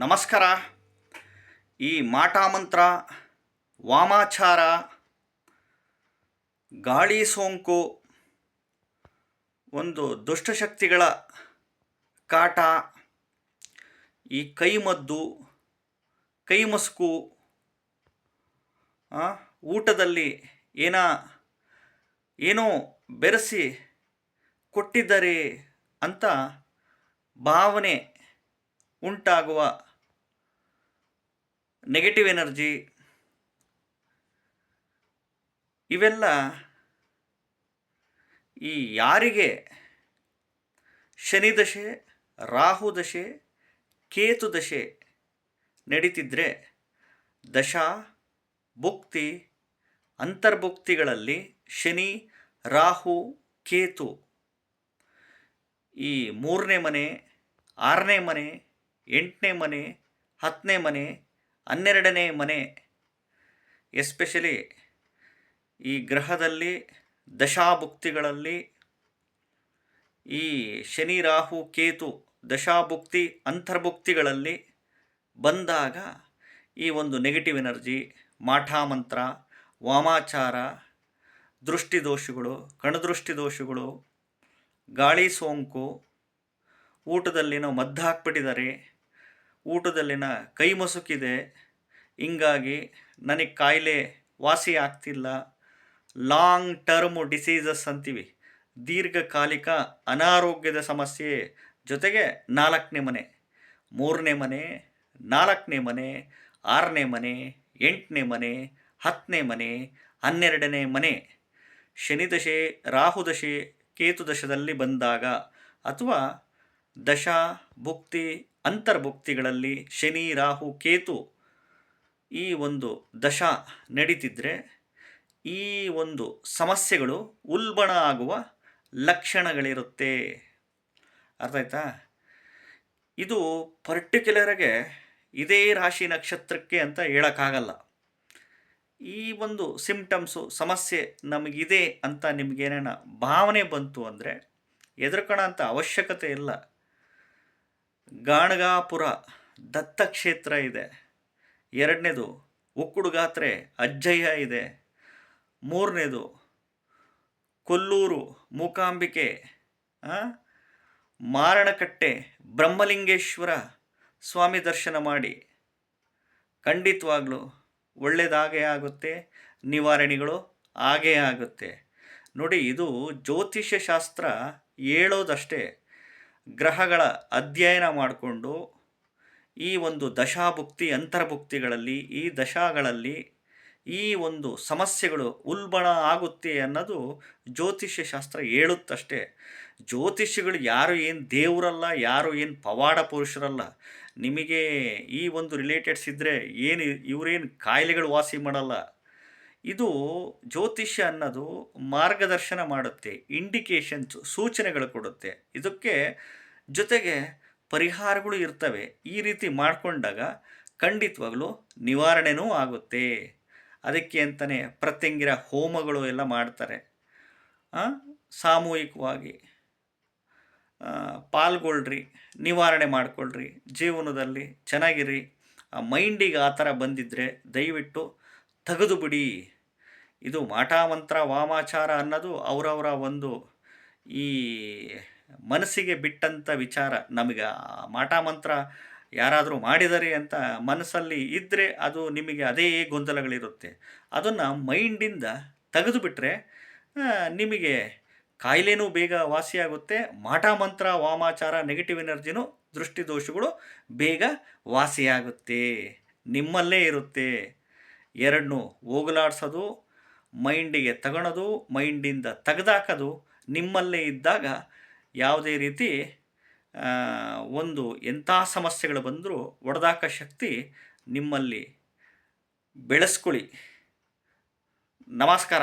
ನಮಸ್ಕಾರ. ಈ ಮಾಟಾಮಂತ್ರ ವಾಮಾಚಾರ, ಗಾಳಿ ಸೋಂಕು ಒಂದು ದುಷ್ಟಶಕ್ತಿಗಳ ಕಾಟ, ಈ ಕೈಮದ್ದು ಕೈಮಸ್ಕು ಊಟದಲ್ಲಿ ಏನ, ಏನೋ ಬೆರೆಸಿ ಕೊಟ್ಟಿದ್ದಾರೆ ಅಂತ ಭಾವನೆ ಉಂಟಾಗುವ ನೆಗೆಟಿವ್ ಎನರ್ಜಿ ಇವೆಲ್ಲ ಈ ಯಾರಿಗೆ? ಶನಿ ದಶೆ ಕೇತುದಶೆ ದಶೆ, ಕೇತು ದಶೆ ನಡೀತಿದ್ರೆ ದಶಾ, ಭುಕ್ತಿ, ಅಂತರ್ಭುಕ್ತಿಗಳಲ್ಲಿ ಶನಿ, ರಾಹು, ಕೇತು. ಈ ಮೂರನೇ ಮನೆ, ಆರನೇ ಮನೆ, ಎಂಟನೇ ಮನೆ, ಹತ್ತನೇ ಮನೆ ಹನ್ನೆರಡನೇ ಮನೆ, ಎಸ್ಪೆಷಲಿ ಈ ಗ್ರಹದಲ್ಲಿ, ದಶಾಭುಕ್ತಿಗಳಲ್ಲಿ ಈ ಶನಿ, ರಾಹು, ಕೇತು ದಶಾಭುಕ್ತಿ, ಅಂತರ್ಭುಕ್ತಿಗಳಲ್ಲಿ ಬಂದಾಗ ಈ ಒಂದು ನೆಗೆಟಿವ್ ಎನರ್ಜಿ ಮಾಠಾಮಂತ್ರ ವಾಮಾಚಾರ ದೃಷ್ಟಿದೋಷಗಳು ಕಣದೃಷ್ಟಿ ದೋಷಗಳು, ಗಾಳಿ ಸೋಂಕು ಊಟದಲ್ಲಿನೋ ಮದ್ದು ಹಾಕ್ಬಿಟ್ಟಿದ್ದಾರೆ. ಊಟದಲ್ಲಿನ ಕೈ ಮಸುಕಿದೆ. ಹಿಂಗಾಗಿ ನನಗೆ ಕಾಯಿಲೆ ವಾಸಿ ಆಗ್ತಿಲ್ಲ. ಲಾಂಗ್ ಟರ್ಮ್ ಡಿಸೀಸಸ್ ಅಂತೀವಿ. ದೀರ್ಘಕಾಲಿಕ ಅನಾರೋಗ್ಯದ ಸಮಸ್ಯೆ ಜೊತೆಗೆ ನಾಲ್ಕನೇ ಮನೆ, ಮೂರನೇ ಮನೆ, ನಾಲ್ಕನೇ ಮನೆ, ಆರನೇ ಮನೆ, ಎಂಟನೇ ಮನೆ, ಹತ್ತನೇ ಮನೆ, ಹನ್ನೆರಡನೇ ಮನೆ. ಶನಿದಶೆ, ರಾಹುದಶೆ, ಕೇತುದಶದಲ್ಲಿ ಬಂದಾಗ ಅಥವಾ ದಶಾ, ಭುಕ್ತಿ ಅಂತರ್ಭುಕ್ತಿಗಳಲ್ಲಿ ಶನಿ, ರಾಹು, ಕೇತು ಈ ಒಂದು ದಶಾ ನಡೀತಿದ್ರೆ ಈ ಒಂದು ಸಮಸ್ಯೆಗಳು ಉಲ್ಬಣ ಆಗುವ ಲಕ್ಷಣಗಳಿರುತ್ತೆ. ಅರ್ಥ ಆಯ್ತಾ? ಇದು ಪರ್ಟಿಕ್ಯುಲರಾಗೆ ಇದೇ ರಾಶಿ ನಕ್ಷತ್ರಕ್ಕೆ ಅಂತ ಹೇಳೋಕ್ಕಾಗಲ್ಲ. ಈ ಒಂದು ಸಿಂಪ್ಟಮ್ಸು ಸಮಸ್ಯೆ ನಮಗಿದೆ ಅಂತ ನಿಮಗೇನೇನ ಭಾವನೆ ಬಂತು ಅಂದರೆ ಹೆದರ್ಕೋಣ ಅಂತ ಅವಶ್ಯಕತೆ ಇಲ್ಲ. ಗಾಣಗಾಪುರ ದತ್ತಕ್ಷೇತ್ರ ಇದೆ. ಎರಡನೇದು ಉಕ್ಕುಡುಗಾತ್ರೆ ಅಜ್ಜಯ್ಯ ಇದೆ. ಮೂರನೇದು ಕೊಲ್ಲೂರು ಮೂಕಾಂಬಿಕೆ ಮಾರಣಕಟ್ಟೆ ಬ್ರಹ್ಮಲಿಂಗೇಶ್ವರ ಸ್ವಾಮಿ ದರ್ಶನ ಮಾಡಿ. ಖಂಡಿತವಾಗ್ಲೂ ಒಳ್ಳೆಯದಾಗೇ ಆಗುತ್ತೆ, ನಿವಾರಣೆಗಳು ಆಗೇ ಆಗುತ್ತೆ. ನೋಡಿ, ಇದು ಜ್ಯೋತಿಷ್ಯ ಶಾಸ್ತ್ರ ಹೇಳೋದಷ್ಟೇ. ಗ್ರಹಗಳ ಅಧ್ಯಯನ ಮಾಡಿಕೊಂಡು ಈ ಒಂದು ದಶಾಭುಕ್ತಿ, ಅಂತರ್ಭುಕ್ತಿಗಳಲ್ಲಿ, ಈ ದಶಾಗಳಲ್ಲಿ ಈ ಒಂದು ಸಮಸ್ಯೆಗಳು ಉಲ್ಬಣ ಆಗುತ್ತೆ ಅನ್ನೋದು ಜ್ಯೋತಿಷ್ಯ ಶಾಸ್ತ್ರ ಹೇಳುತ್ತಷ್ಟೇ. ಜ್ಯೋತಿಷ್ಯಗಳು ಯಾರು ಏನು ದೇವರಲ್ಲ, ಯಾರು ಏನು ಪವಾಡ ಪುರುಷರಲ್ಲ, ನಿಮಗೆ ಈ ಒಂದು ರಿಲೇಟೆಡ್ಸ್ ಇದ್ದರೆ ಏನು ಇವರೇನು ಕಾಯಿಲೆಗಳು ವಾಸಿ ಮಾಡಲ್ಲ. ಇದು ಜ್ಯೋತಿಷ್ಯ ಅನ್ನೋದು ಮಾರ್ಗದರ್ಶನ ಮಾಡುತ್ತೆ ಇಂಡಿಕೇಶನ್ಸ್ ಸೂಚನೆಗಳು ಕೊಡುತ್ತೆ. ಇದಕ್ಕೆ ಜೊತೆಗೆ ಪರಿಹಾರಗಳು ಇರ್ತವೆ. ಈ ರೀತಿ ಮಾಡಿಕೊಂಡಾಗ ಖಂಡಿತವಾಗಲೂ ನಿವಾರಣೆನೂ ಆಗುತ್ತೆ. ಅದಕ್ಕೆ ಅಂತಲೇ ಪ್ರತ್ಯಂಗಿರ ಹೋಮಗಳು ಎಲ್ಲ ಮಾಡ್ತಾರೆ. ಸಾಮೂಹಿಕವಾಗಿ ಆ, ಪಾಲ್ಗೊಳ್ರಿ ನಿವಾರಣೆ ಮಾಡಿಕೊಳ್ರಿ ಜೀವನದಲ್ಲಿ ಚೆನ್ನಾಗಿರಿ. ಮೈಂಡಿಗೆ ಆ ಥರ ಬಂದಿದ್ದರೆ ದಯವಿಟ್ಟು ತೆಗೆದು ಬಿಡಿ. ಇದು ಮಾಟಾಮಂತ್ರ ವಾಮಾಚಾರ ಅನ್ನೋದು ಅವರವರ ಒಂದು ಈ ಮನಸ್ಸಿಗೆ ಬಿಟ್ಟಂಥ ವಿಚಾರ. ನಮಗೆ ಮಾಟಾಮಂತ್ರ ಯಾರಾದರೂ ಮಾಡಿದರೆ ಅಂತ ಮನಸ್ಸಲ್ಲಿ ಇದ್ದರೆ ಅದು ನಿಮಗೆ ಅದೇ ಗೊಂದಲಗಳಿರುತ್ತೆ. ಅದನ್ನು ಮೈಂಡಿಂದ ತೆಗೆದುಬಿಟ್ರೆ ನಿಮಗೆ ಕಾಯಿಲೆನೂ ಬೇಗ ವಾಸಿಯಾಗುತ್ತೆ ಮಾಟಮಂತ್ರ ವಾಮಾಚಾರ ನೆಗೆಟಿವ್ ಎನರ್ಜಿನೂ ದೃಷ್ಟಿದೋಷಗಳು ಬೇಗ ವಾಸಿಯಾಗುತ್ತೆ. ನಿಮ್ಮಲ್ಲೇ ಇರುತ್ತೆ. ಎರಡನ್ನೂ ಹೋಗಲಾಡ್ಸೋದು ಮೈಂಡಿಗೆ ತಗೊಳೋದು, ಮೈಂಡಿಂದ ತೆಗೆದಾಕೋದು ನಿಮ್ಮಲ್ಲೇ ಇದ್ದಾಗ ಯಾವುದೇ ರೀತಿ ಒಂದು ಎಂಥ ಸಮಸ್ಯೆಗಳು ಬಂದರೂ ಒಡೆದಾಕ ಶಕ್ತಿ ನಿಮ್ಮಲ್ಲಿ ಬೆಳೆಸ್ಕೊಳ್ಳಿ. ನಮಸ್ಕಾರ.